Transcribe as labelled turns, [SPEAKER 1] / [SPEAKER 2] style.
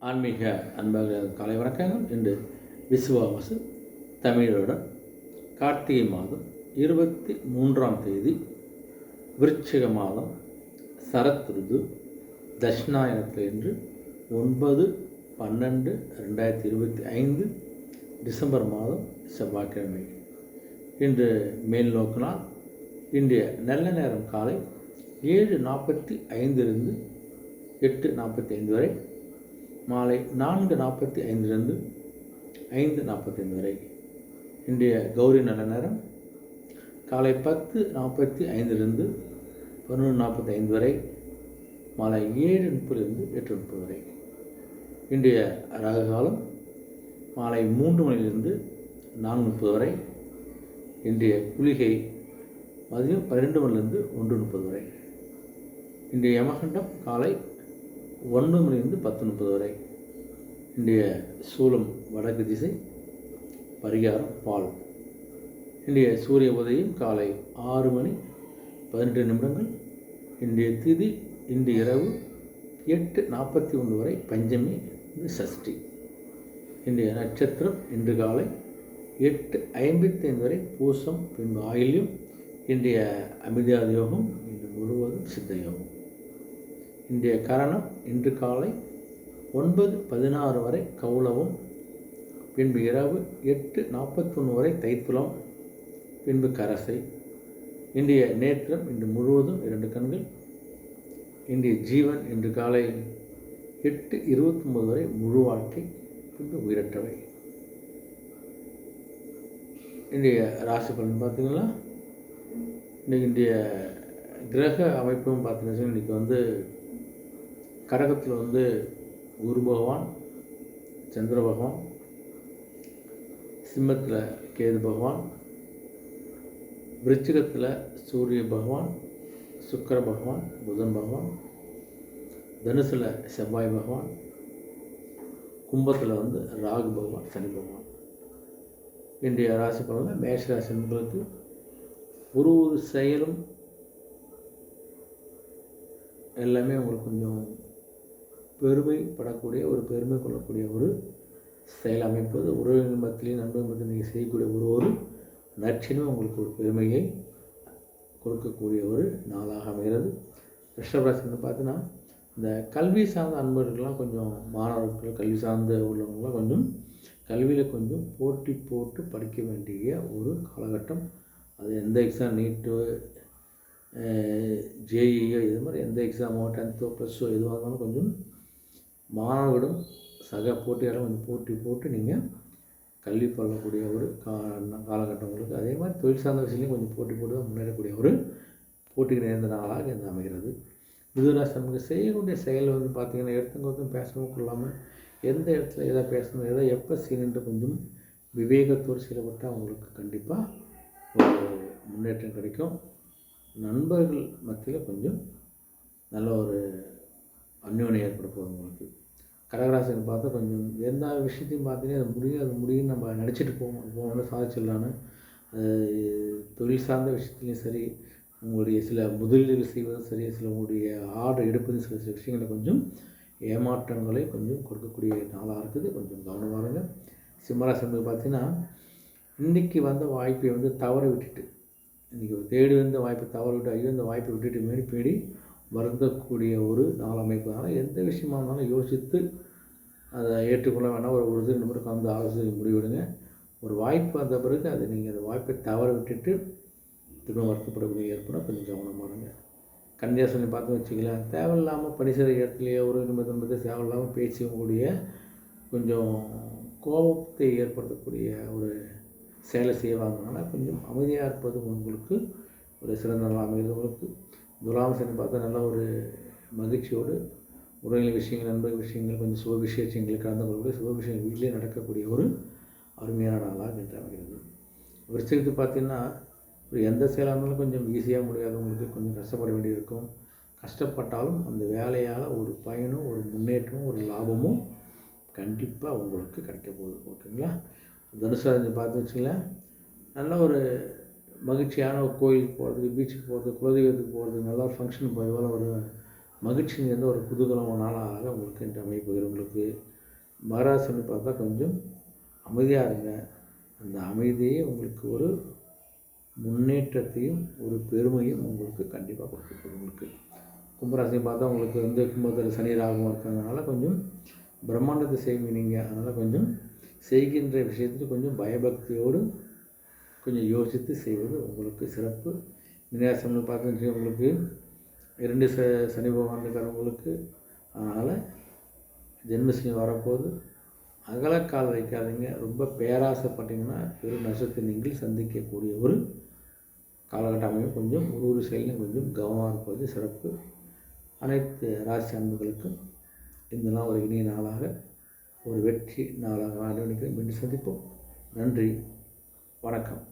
[SPEAKER 1] ஆன்மீக அன்பாக காலை வணக்கங்கள். இன்று விசுவாவசு தமிழோட கார்த்திகை மாதம் இருபத்தி மூன்றாம் தேதி விருச்சிக மாதம் சரத் ருது தட்சிணாயனத்தில் இன்று ஒன்பது பன்னெண்டு ரெண்டாயிரத்தி இருபத்தி ஐந்து டிசம்பர் மாதம் செவ்வாய்க்கிழமை. இன்று மேல் நோக்கினால் இன்றைய நல்ல நேரம் காலை ஏழு நாற்பத்தி ஐந்திலிருந்து எட்டு நாற்பத்தி ஐந்து வரை மாலை நான்கு நாற்பத்தி ஐந்திலிருந்து ஐந்து நாற்பத்தைந்து வரை. இன்றைய கௌரி நல்ல நேரம். காலை பத்து நாற்பத்தி ஐந்திலிருந்து பதினொன்று நாற்பத்தி ஐந்து வரை மாலை ஏழு முப்பதிலிருந்து எட்டு முப்பது வரை. இன்றைய ராகு காலம் மாலை மூன்று மணியிலிருந்து நான்கு முப்பது வரை. இன்றைய குளிகை மதியம் பன்னிரெண்டு மணிலிருந்து ஒன்று முப்பது வரை. இன்றைய யமகண்டம் காலை ஒன்று மணிலிருந்து பத்து முப்பது வரை. இன்றைய சூலம் வடக்கு திசை பரிகாரம் பால். இன்றைய சூரிய உதயம் காலை ஆறு மணி பதினெட்டு நிமிடங்கள். இன்றைய திதி இன்று இரவு எட்டு நாற்பத்தி ஒன்று வரை பஞ்சமி இது சஷ்டி. இன்றைய நட்சத்திரம் இன்று காலை எட்டு ஐம்பத்தைந்து வரை பூசம் பின்பு ஆயில்யம். இன்றைய அமிர்தாத யோகம் இன்று முழுவதும் சித்த யோகம். இன்றைய கரணம் இன்று காலை ஒன்பது பதினாறு வரை கௌளவம் பின்பு இரவு எட்டு நாற்பத்தொன்று வரை தைத்துளம் பின்பு கரசை. இன்றைய நேத்திரம் இன்று முழுவதும் இரண்டு கண்கள் இன்றைய ஜீவன் இன்று காலை எட்டு இருபத்தொம்பது வரை முழு வாழ்க்கை பின்பு உயிரற்றவை. இன்றைய ராசி பலன் பார்த்தீங்கன்னா இன்றைக்கி இன்றைய கிரக அமைப்பும் பார்த்தீங்கன்னா இன்றைக்கி வந்து கடகத்தில் வந்து குரு பகவான் சந்திர பகவான் சிம்மத்தில் கேது பகவான் விருச்சிகத்தில் சூரிய பகவான் சுக்கர பகவான் புதன் பகவான் தனுசில் செவ்வாய் பகவான் கும்பத்தில் வந்து ராகு பகவான் சனி பகவான். இன்றைய ராசி பலனில் மேஷராசி உங்களுக்கு ஒரு ஒரு செயலும் எல்லாமே உங்களுக்கு கொஞ்சம் பெருமைப்படக்கூடிய ஒரு பெருமை கொள்ளக்கூடிய ஒரு செயல் அமைப்பது. உறவினர் மத்தியிலையும் நண்பர்கள் மத்தியில் நீங்கள் செய்யக்கூடிய ஒரு ஒரு நற்றினும் உங்களுக்கு ஒரு பெருமையை கொடுக்கக்கூடிய ஒரு நாளாக அமைகிறது. ரிஷபராசின்னு பார்த்தீங்கன்னா இந்த கல்வி சார்ந்த அன்பர்கள்லாம் கொஞ்சம் மாணவர்கள் கல்வி சார்ந்த உள்ளவங்களாம் கொஞ்சம் கல்வியில் கொஞ்சம் போட்டி போட்டு படிக்க வேண்டிய ஒரு காலகட்டம். அது எந்த எக்ஸாம் நீட்டு ஜேஇஓ இது மாதிரி எந்த எக்ஸாமோ டென்த்தோ ப்ளஸ்ஸோ எதுவாக இருந்தாலும் கொஞ்சம் மாணவர்களும் சக போட்டியாளரும் கொஞ்சம் போட்டி போட்டு நீங்கள் கல்வி பல்லக்கூடிய ஒரு கா காலகட்டம் உங்களுக்கு அதே மாதிரி தொழில் சார்ந்த விஷயங்களையும் கொஞ்சம் போட்டி போட்டு தான் முன்னேறக்கூடிய ஒரு போட்டிக்கு நேர்ந்த நாளாக இது அமைகிறது. மிதுராசி செய்யக்கூடிய செயல் வந்து பார்த்திங்கன்னா எடுத்தவங்க பேசவும் கொள்ளாமல் எந்த இடத்துல எதை பேசணும் எதை எப்போ செய்யணுன்ற கொஞ்சம் விவேகத்தோடு செயல்பட்டால் அவங்களுக்கு கண்டிப்பாக ஒரு முன்னேற்றம் கிடைக்கும். நண்பர்கள் மத்தியில் கொஞ்சம் நல்ல ஒரு அந்யோன்யம் ஏற்பட போகுது உங்களுக்கு. கடகராசின்னு பார்த்தா கொஞ்சம் எந்த விஷயத்தையும் பார்த்தீங்கன்னா அது முடியும் அது முடியும் நம்ம நினச்சிட்டு போவோம். போகணும்னு சாதிச்சிடலான்னு தொழில் சார்ந்த விஷயத்துலையும் சரி உங்களுடைய சில முதலீடுகள் செய்வதும் சரி சில உங்களுடைய ஆர்டர் எடுப்பதும் சில சில விஷயங்களை கொஞ்சம் ஏமாற்றங்களை கொஞ்சம் கொடுக்கக்கூடிய நாளாக இருக்குது. கொஞ்சம் கவனமாக இருங்க. சிம்மராசி பார்த்தீங்கன்னா இன்றைக்கி வந்த வாய்ப்பை வந்து தவற விட்டுட்டு இன்றைக்கி தேடி வந்த வாய்ப்பை தவற விட்டு ஐயோ இந்த வாய்ப்பை விட்டுட்டு மேடி பேடி வருந்தக்கூடிய ஒரு நாள் அதனால் எந்த விஷயமா இருந்தாலும் யோசித்து அதை ஏற்றுக்கொள்ள வேணாம். ஒரு உறுதி நிமிடம் கலந்து ஆலோசனை முடிவெடுங்க. ஒரு வாய்ப்பு வந்த பிறகு அதை நீங்கள் அந்த வாய்ப்பை தவற விட்டுட்டு திரும்ப வருத்தப்படக்கூடிய ஏற்படும் கொஞ்சம் கவனமாக இருங்க. கன்னியாசனை பார்த்து வச்சுக்கலாம். தேவையில்லாமல் பணி செய்கிற இடத்துலையே ஒரு நிமிடம் நிமிடத்தை தேவையில்லாமல் பேசி கொஞ்சம் கோபத்தை ஏற்படுத்தக்கூடிய ஒரு செயலை செய்வாங்கனால கொஞ்சம் அமைதியாக இருப்பது உங்களுக்கு ஒரு சிறந்த நாள் அமைகிறது உங்களுக்கு. துலாமசனை பார்த்தா நல்ல ஒரு மகிழ்ச்சியோடு உறவினர் விஷயங்கள் நண்பர்கள் விஷயங்கள் கொஞ்சம் சுப விசேஷங்கள் கலந்து கொள்ளக்கூடிய சுப விஷயங்கள் வீட்டிலே நடக்கக்கூடிய ஒரு அருமையான நாளாக என்று அமைகிறது. விருச்சகத்து பார்த்தீங்கன்னா ஒரு எந்த செயலாக இருந்தாலும் கொஞ்சம் ஈஸியாக முடியாதவங்களுக்கு கொஞ்சம் கஷ்டப்பட வேண்டியிருக்கும். கஷ்டப்பட்டாலும் அந்த வேலையால் ஒரு பயனும் ஒரு முன்னேற்றமும் ஒரு லாபமும் கண்டிப்பாக உங்களுக்கு கிடைக்க போகுது. ஓகேங்களா? தனுசு பார்த்து வச்சுங்களேன் நல்ல ஒரு மகிழ்ச்சியான ஒரு கோயிலுக்கு போகிறதுக்கு பீச்சுக்கு போகிறது குலதெய்வத்துக்கு போகிறது நல்லா ஃபங்க்ஷன் போய் ஒரு மகிழ்ச்சி நிறைந்த ஒரு குதூகலமான நாளாக உங்களுக்கு இன்று அமைப்புகிறவங்களுக்கு உங்களுக்கு மகராசனி பார்த்தா கொஞ்சம் அமைதியாக இருங்க. அந்த அமைதியே உங்களுக்கு ஒரு முன்னேற்றத்தையும் ஒரு பெருமையும் உங்களுக்கு கண்டிப்பாக கொடுக்கும் உங்களுக்கு கும்பராசனி பார்த்தா உங்களுக்கு வந்து கும்பத்தில் சனி ராகமாக இருக்கிறதுனால கொஞ்சம் பிரம்மாண்டத்தை செய்வீங்க நீங்கள் அதனால் கொஞ்சம் செய்கின்ற விஷயத்துக்கு கொஞ்சம் பயபக்தியோடு கொஞ்சம் யோசித்து செய்வது உங்களுக்கு சிறப்பு. விநாயகர் பார்த்து உங்களுக்கு இரண்டு ச சனி பகவானுக்காரவங்களுக்கு அதனால் ஜென்மசனி வரப்போது அகலக்கால் வைக்காதீங்க. ரொம்ப பேராசைப்பட்டீங்கன்னா பெரும் நஷ்டத்தை நீங்கள் சந்திக்கக்கூடிய ஒரு காலகட்ட அமைப்பு கொஞ்சம் ஒரு ஒரு செயலையும் கொஞ்சம் கவனமாக இருப்பது சிறப்பு. அனைத்து ராசி அன்புகளுக்கும் இந்த நாள் ஒரு இனிய நாளாக ஒரு வெற்றி நாளாக நான் மீண்டும் சந்திப்போம். நன்றி. வணக்கம்.